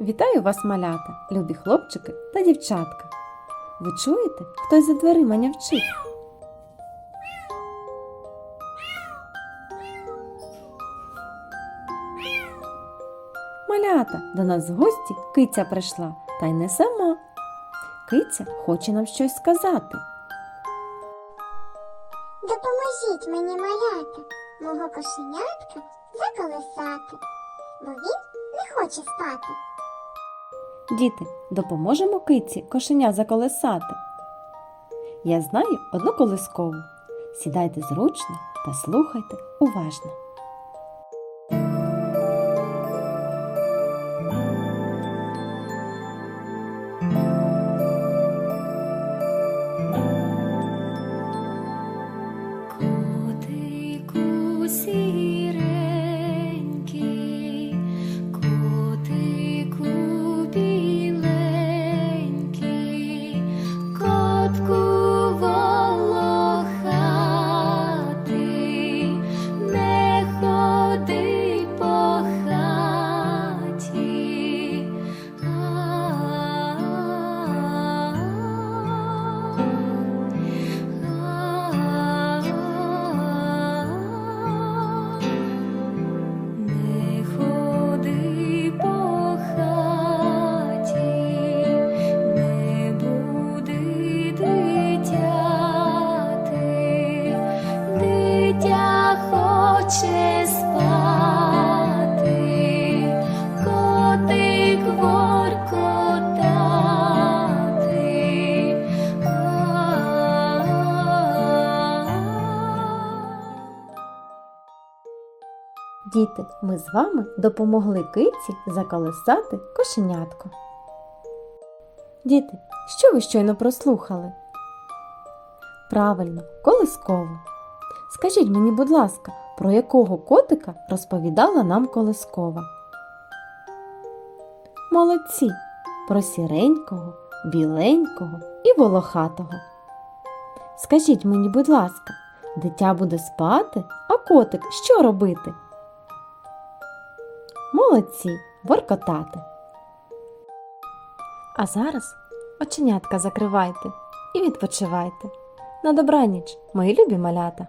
Вітаю вас, малята, любі хлопчики та дівчатка. Ви чуєте, хтось за дверима нявчить? Малята, до нас в гості киця прийшла, та й не сама. Киця хоче нам щось сказати. Допоможіть мені малята, мого кошенятка заколисати, бо він хоче спати. Діти, допоможемо киці кошеня заколесати. Я знаю одну колискову. Сідайте зручно та слухайте уважно. Діти, ми з вами допомогли киці заколесати кошенятко. Діти, що ви щойно прослухали? Правильно, колискову. Скажіть мені, будь ласка, про якого котика розповідала нам колискова? Молодці! Про сіренького, біленького і волохатого. Скажіть мені, будь ласка, дитя буде спати, а котик що робити? Молодці, воркотати. А зараз оченятка закривайте і відпочивайте. На добраніч, мої любі малята!